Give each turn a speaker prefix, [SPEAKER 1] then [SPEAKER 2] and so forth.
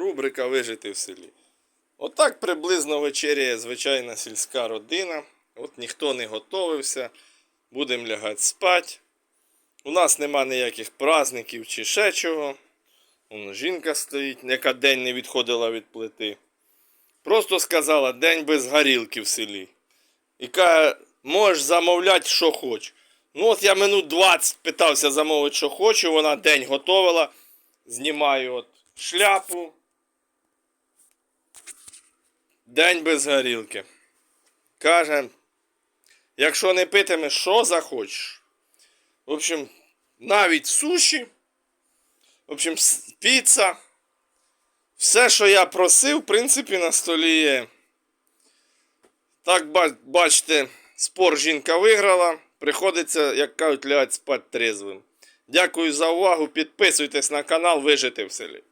[SPEAKER 1] Рубрика Вижити в селі. Отак приблизно вечеряє звичайна сільська родина. От ніхто не готовився. Будемо лягати спати. У нас нема ніяких праздників чи ще чого. Вон жінка стоїть, яка день не відходила від плити. Просто сказала день без горілки в селі. І каже, можеш замовляти, що хоч. Ну от я минут 20 питався замовити, що хочу. Вона день готовила. Знімаю от шляпу. День без горілки. Каже, якщо не питимеш, що захочеш. В общем, навіть суші. В общем, піца. Все, що я просив, в принципі, на столі є. Так, бачите, спор жінка виграла. Приходиться, як кажуть, лягати спати трезвим. Дякую за увагу. Підписуйтесь на канал Вижити в селі.